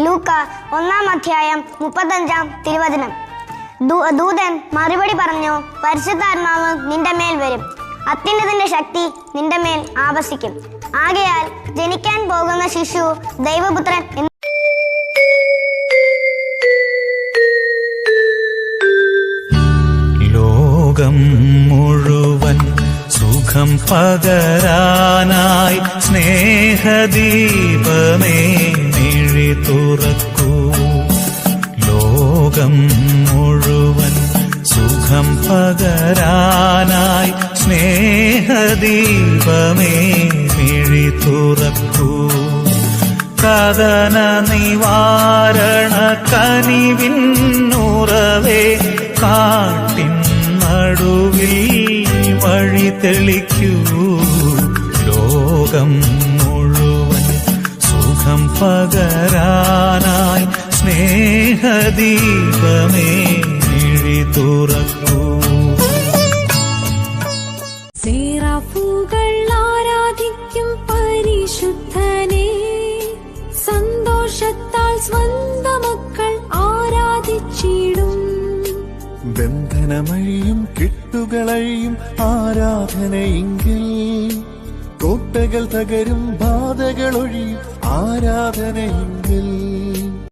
ലൂക്ക ഒന്നാം അധ്യായം മുപ്പത്തഞ്ചാം തിരുവചനം. ദൂതൻ മറുപടി പറഞ്ഞു പരിശുദ്ധാത്മാവ് നിന്റെ മേൽ വരും. അത്യുന്നതിന്റെ ശക്തി നിന്റെ മേൽ ആവസിക്കും. ആകയാൽ ജനിക്കാൻ പോകുന്ന ശിശു ദൈവപുത്രൻ എന്ന് ലോകം മുഴുവൻ സുഖം പകരാനായി സ്നേഹദീപമേ തുറക്കൂ. ലോകം മുഴുവൻ സുഖം പകരാനായി സ്നേഹദീപമേ മിഴി തുറക്കൂ. കഥന നിവാരണ കനിവിന്നുറവേ കാട്ടിൻ നടുവിൽ വഴി തെളിക്കൂ. ലോകം സുഖം പകരാനായി സ്നേഹദീപമേ മിഴി തുറക്കൂ ും. ആരാധിക്കും പരിശുദ്ധനെ. സന്തോഷത്താൽ സ്വന്തം മക്കൾ ആരാധിച്ചിടും. ബന്ധനമഴിയും കിട്ടുകളഴിയും ആരാധനയെങ്കിൽ കോട്ടകൾ തകരും ബാധകളൊഴിയും ആരാധനയെങ്കിൽ